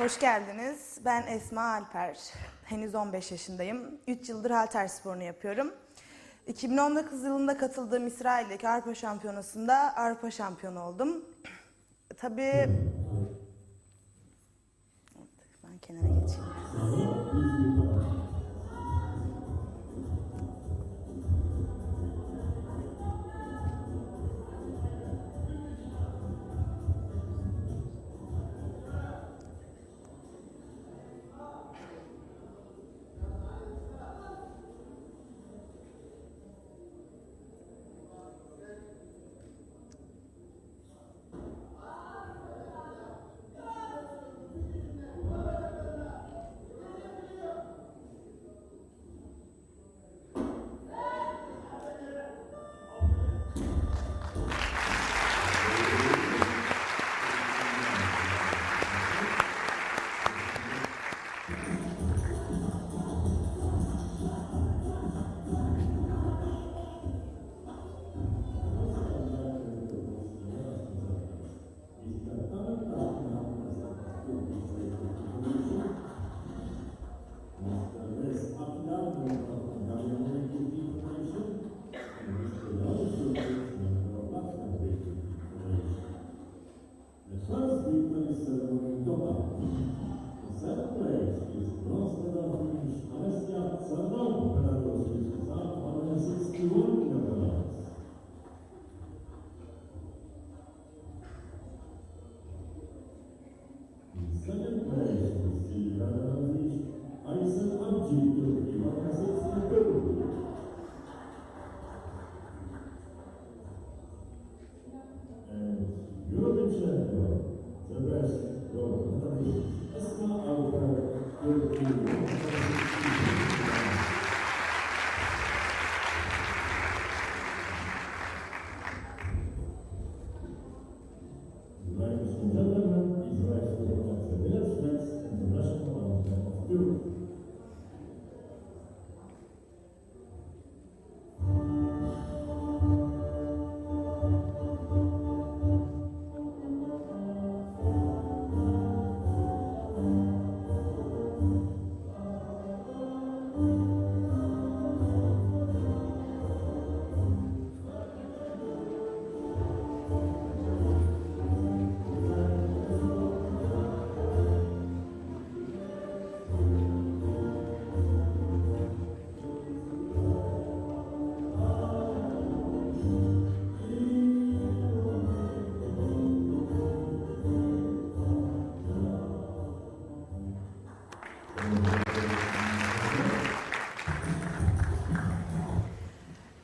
Hoş geldiniz. Ben Esma Alper. Henüz 15 yaşındayım. 3 yıldır halter sporunu yapıyorum. 2019 yılında katıldığım İsrail'deki Avrupa Şampiyonası'nda Avrupa şampiyonu oldum. Tabii... Ben kenara geçeyim.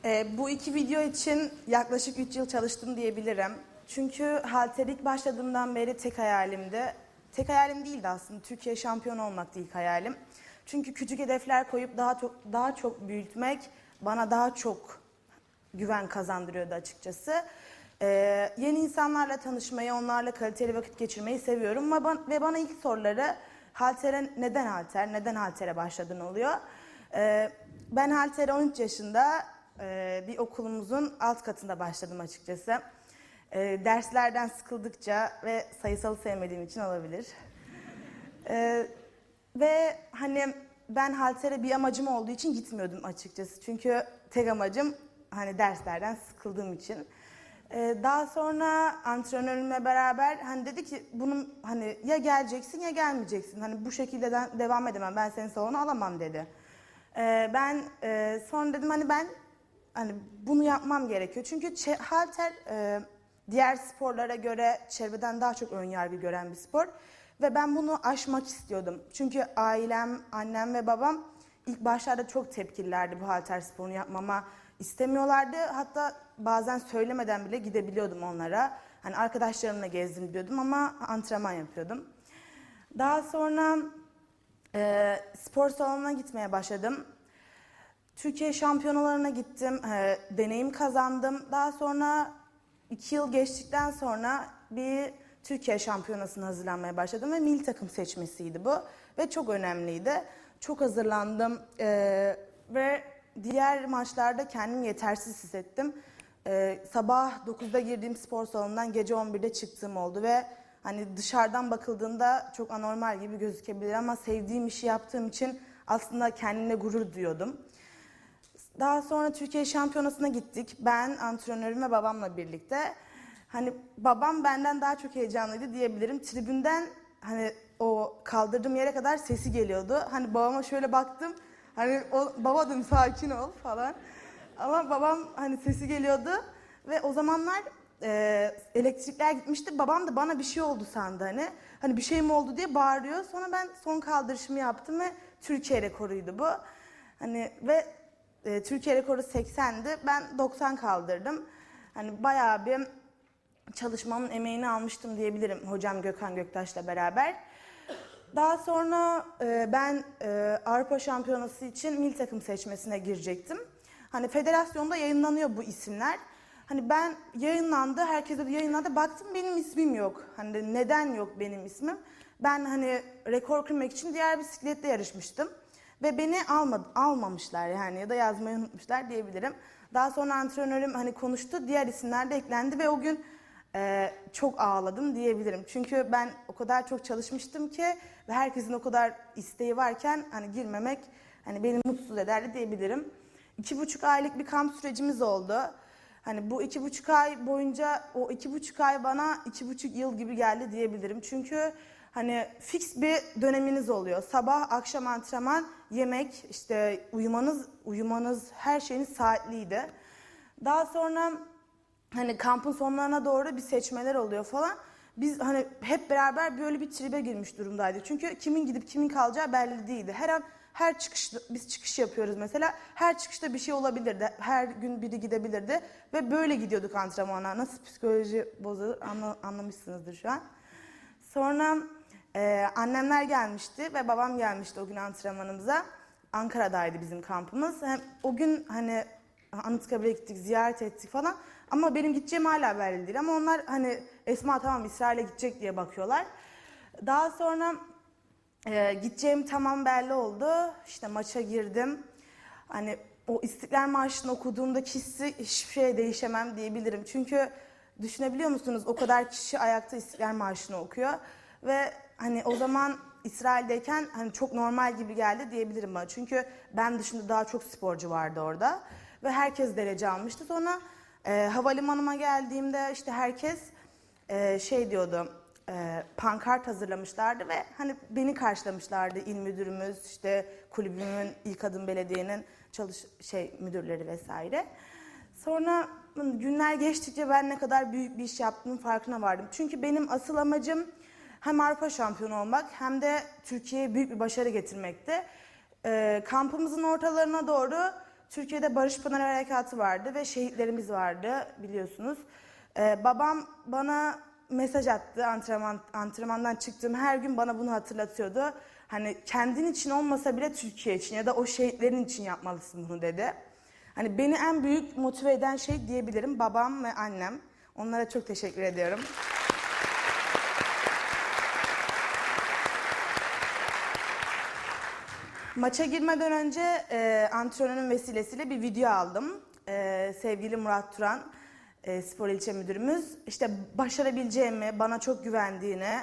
Ee, bu iki video için yaklaşık 3 yıl çalıştım diyebilirim. Çünkü halter ilk başladığımdan beri tek hayalimdi. Tek hayalim değildi aslında. Türkiye şampiyon olmak ilk hayalim. Çünkü küçük hedefler koyup daha çok daha çok büyütmek bana daha çok güven kazandırıyordu açıkçası. Ee, yeni insanlarla tanışmayı, onlarla kaliteli vakit geçirmeyi seviyorum ve bana, ve bana ilk soruları haltere neden halter, neden haltere başladın oluyor. Ee, ben haltere 13 yaşında e, bir okulumuzun alt katında başladım açıkçası. E, derslerden sıkıldıkça ve sayısalı sevmediğim için olabilir. E, ve hani ben haltere bir amacım olduğu için gitmiyordum açıkçası. Çünkü tek amacım hani derslerden sıkıldığım için. Daha sonra antrenörümle beraber hani dedi ki bunun hani ya geleceksin ya gelmeyeceksin. Hani bu şekilde de- devam edemem. Ben senin salona alamam dedi. Ben e, sonra dedim hani ben hani bunu yapmam gerekiyor. Çünkü halter e, diğer sporlara göre çevreden daha çok ön yargı gören bir spor ve ben bunu aşmak istiyordum. Çünkü ailem, annem ve babam ilk başlarda çok tepkililerdi bu halter sporunu yapmama istemiyorlardı. Hatta bazen söylemeden bile gidebiliyordum onlara. Hani arkadaşlarımla gezdim diyordum ama antrenman yapıyordum. Daha sonra e, spor salonuna gitmeye başladım. Türkiye şampiyonalarına gittim, e, deneyim kazandım. Daha sonra iki yıl geçtikten sonra bir Türkiye şampiyonasına hazırlanmaya başladım ve milli takım seçmesiydi bu. Ve çok önemliydi. Çok hazırlandım e, ve diğer maçlarda kendimi yetersiz hissettim. E, sabah 9'da girdiğim spor salonundan gece 11'de çıktığım oldu ve hani dışarıdan bakıldığında çok anormal gibi gözükebilir ama sevdiğim işi yaptığım için aslında kendimle gurur duyuyordum. Daha sonra Türkiye Şampiyonası'na gittik. Ben, antrenörüm ve babamla birlikte. Hani babam benden daha çok heyecanlıydı diyebilirim. Tribünden hani o kaldırdığım yere kadar sesi geliyordu. Hani babama şöyle baktım. Hani o, baba sakin ol falan. Ama babam hani sesi geliyordu ve o zamanlar e, elektrikler gitmişti. Babam da bana bir şey oldu sandı hani. Hani bir şey mi oldu diye bağırıyor. Sonra ben son kaldırışımı yaptım ve Türkiye rekoruydu bu. Hani ve e, Türkiye rekoru 80'di. Ben 90 kaldırdım. Hani bayağı bir çalışmamın emeğini almıştım diyebilirim hocam Gökhan Göktaş'la beraber. Daha sonra e, ben e, Avrupa Şampiyonası için milli takım seçmesine girecektim. Hani federasyonda yayınlanıyor bu isimler. Hani ben yayınlandı, herkese de yayınlandı. Baktım benim ismim yok. Hani neden yok benim ismim? Ben hani rekor kırmak için diğer bisiklette yarışmıştım. Ve beni almadı, almamışlar yani ya da yazmayı unutmuşlar diyebilirim. Daha sonra antrenörüm hani konuştu, diğer isimler de eklendi ve o gün e, çok ağladım diyebilirim. Çünkü ben o kadar çok çalışmıştım ki ve herkesin o kadar isteği varken hani girmemek hani beni mutsuz ederdi diyebilirim. İki buçuk aylık bir kamp sürecimiz oldu. Hani bu iki buçuk ay boyunca o iki buçuk ay bana iki buçuk yıl gibi geldi diyebilirim. Çünkü hani fix bir döneminiz oluyor. Sabah, akşam antrenman, yemek, işte uyumanız, uyumanız her şeyiniz saatliydi. Daha sonra hani kampın sonlarına doğru bir seçmeler oluyor falan. Biz hani hep beraber böyle bir tribe girmiş durumdaydık. Çünkü kimin gidip kimin kalacağı belli değildi. Her an her çıkışta biz çıkış yapıyoruz mesela. Her çıkışta bir şey olabilirdi. Her gün biri gidebilirdi ve böyle gidiyorduk antrenmana. Nasıl psikoloji bozulur anla- anlamışsınızdır şu an. Sonra e, annemler gelmişti ve babam gelmişti o gün antrenmanımıza. Ankara'daydı bizim kampımız. Hem o gün hani Anıtkabir'e gittik, ziyaret ettik falan. Ama benim gideceğim hala belli değil. Ama onlar hani Esma tamam İsrail'e gidecek diye bakıyorlar. Daha sonra e, gideceğim tamam belli oldu. İşte maça girdim. Hani o İstiklal Marşı'nı okuduğumdaki hissi hiçbir şey değişemem diyebilirim. Çünkü düşünebiliyor musunuz o kadar kişi ayakta İstiklal Marşı'nı okuyor. Ve hani o zaman İsrail'deyken hani çok normal gibi geldi diyebilirim bana. Çünkü ben dışında daha çok sporcu vardı orada. Ve herkes derece almıştı. Sonra e, havalimanıma geldiğimde işte herkes e, şey diyordu e, pankart hazırlamışlardı ve hani beni karşılamışlardı il müdürümüz işte kulübümün ilk adım belediyenin çalış şey müdürleri vesaire. Sonra günler geçtikçe ben ne kadar büyük bir iş yaptığımın farkına vardım. Çünkü benim asıl amacım hem Avrupa şampiyonu olmak hem de Türkiye'ye büyük bir başarı getirmekti. E, kampımızın ortalarına doğru Türkiye'de Barış Pınar Harekatı vardı ve şehitlerimiz vardı biliyorsunuz. Ee, babam bana mesaj attı antrenman antrenmandan çıktığım her gün bana bunu hatırlatıyordu. Hani kendin için olmasa bile Türkiye için ya da o şehitlerin için yapmalısın bunu dedi. Hani beni en büyük motive eden şey diyebilirim babam ve annem. Onlara çok teşekkür ediyorum. Maça girmeden önce e, antrenörün vesilesiyle bir video aldım. E, sevgili Murat Turan, e, spor ilçe müdürümüz. işte başarabileceğimi, bana çok güvendiğini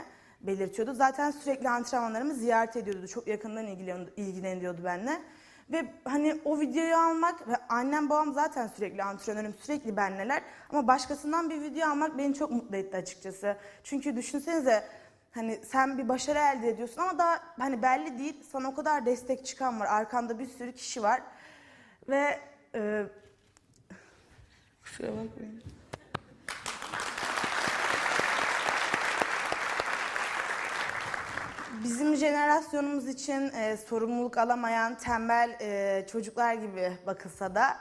belirtiyordu. Zaten sürekli antrenmanlarımı ziyaret ediyordu. Çok yakından ilgilen- ilgileniyordu benimle. Ve hani o videoyu almak ve annem babam zaten sürekli antrenörüm, sürekli benleler. Ama başkasından bir video almak beni çok mutlu etti açıkçası. Çünkü düşünsenize Hani sen bir başarı elde ediyorsun ama daha hani belli değil. Sana o kadar destek çıkan var. Arkanda bir sürü kişi var. Ve e, kusura bakmayın. Bizim jenerasyonumuz için e, sorumluluk alamayan tembel e, çocuklar gibi bakılsa da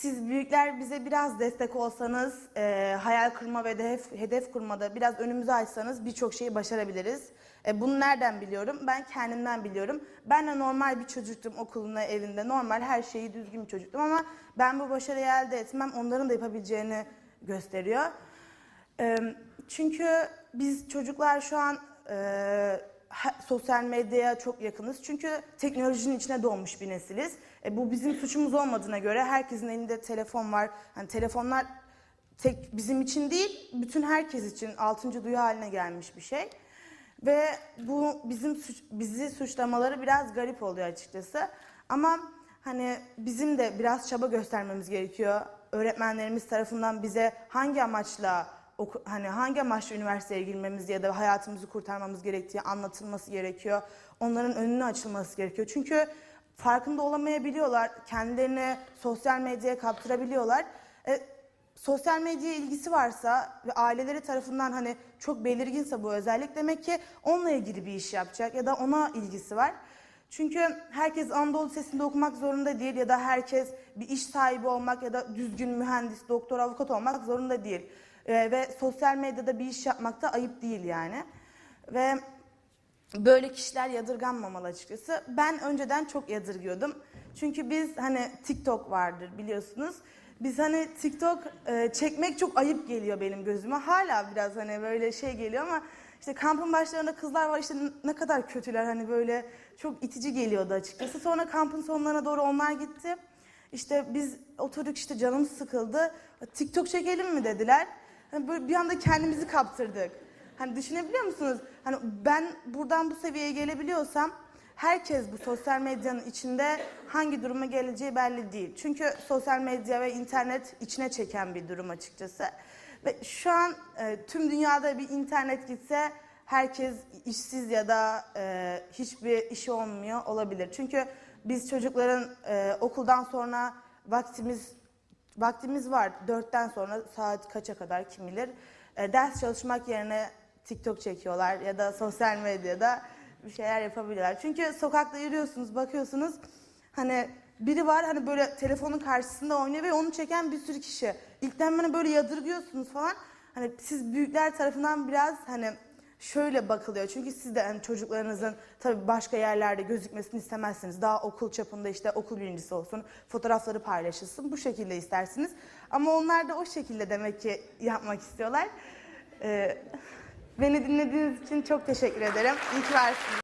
siz büyükler bize biraz destek olsanız, e, hayal kurma ve hedef, hedef kurmada biraz önümüzü açsanız birçok şeyi başarabiliriz. E, bunu nereden biliyorum? Ben kendimden biliyorum. Ben de normal bir çocuktum okulunda, evinde. Normal her şeyi düzgün bir çocuktum ama ben bu başarıyı elde etmem onların da yapabileceğini gösteriyor. E, çünkü biz çocuklar şu an e, sosyal medyaya çok yakınız. Çünkü teknolojinin içine doğmuş bir nesiliz. E, bu bizim suçumuz olmadığına göre herkesin elinde telefon var. Hani telefonlar tek bizim için değil, bütün herkes için altıncı duyu haline gelmiş bir şey. Ve bu bizim suç- bizi suçlamaları biraz garip oluyor açıkçası. Ama hani bizim de biraz çaba göstermemiz gerekiyor. Öğretmenlerimiz tarafından bize hangi amaçla oku- hani hangi amaçla üniversiteye girmemiz ya da hayatımızı kurtarmamız gerektiği anlatılması gerekiyor. Onların önünü açılması gerekiyor. Çünkü farkında olamayabiliyorlar. Kendilerini sosyal medyaya kaptırabiliyorlar. E, sosyal medyaya ilgisi varsa ve aileleri tarafından hani çok belirginse bu özellik demek ki onunla ilgili bir iş yapacak ya da ona ilgisi var. Çünkü herkes Anadolu Lisesi'nde okumak zorunda değil ya da herkes bir iş sahibi olmak ya da düzgün mühendis, doktor, avukat olmak zorunda değil. Ee, ve sosyal medyada bir iş yapmak da ayıp değil yani. Ve böyle kişiler yadırganmamalı açıkçası. Ben önceden çok yadırgıyordum. Çünkü biz hani TikTok vardır biliyorsunuz. Biz hani TikTok e, çekmek çok ayıp geliyor benim gözüme. Hala biraz hani böyle şey geliyor ama işte kampın başlarında kızlar var işte ne kadar kötüler hani böyle çok itici geliyordu açıkçası. Sonra kampın sonlarına doğru onlar gitti. İşte biz oturduk işte canımız sıkıldı. TikTok çekelim mi dediler. Hani böyle bir anda kendimizi kaptırdık. Hani düşünebiliyor musunuz? Hani ben buradan bu seviyeye gelebiliyorsam herkes bu sosyal medyanın içinde hangi duruma geleceği belli değil. Çünkü sosyal medya ve internet içine çeken bir durum açıkçası. Ve şu an e, tüm dünyada bir internet gitse herkes işsiz ya da e, hiçbir işi olmuyor olabilir. Çünkü biz çocukların e, okuldan sonra vaktimiz vaktimiz var. Dörtten sonra saat kaça kadar kim bilir. E, ders çalışmak yerine TikTok çekiyorlar ya da sosyal medyada bir şeyler yapabiliyorlar. Çünkü sokakta yürüyorsunuz, bakıyorsunuz hani biri var hani böyle telefonun karşısında oynuyor ve onu çeken bir sürü kişi. İlkten bana böyle yadırgıyorsunuz falan. Hani siz büyükler tarafından biraz hani şöyle bakılıyor. Çünkü siz de hani çocuklarınızın tabii başka yerlerde gözükmesini istemezsiniz. Daha okul çapında işte okul birincisi olsun, fotoğrafları paylaşılsın. Bu şekilde istersiniz. Ama onlar da o şekilde demek ki yapmak istiyorlar. Ee, beni dinlediğiniz için çok teşekkür ederim. İyi ki varsınız.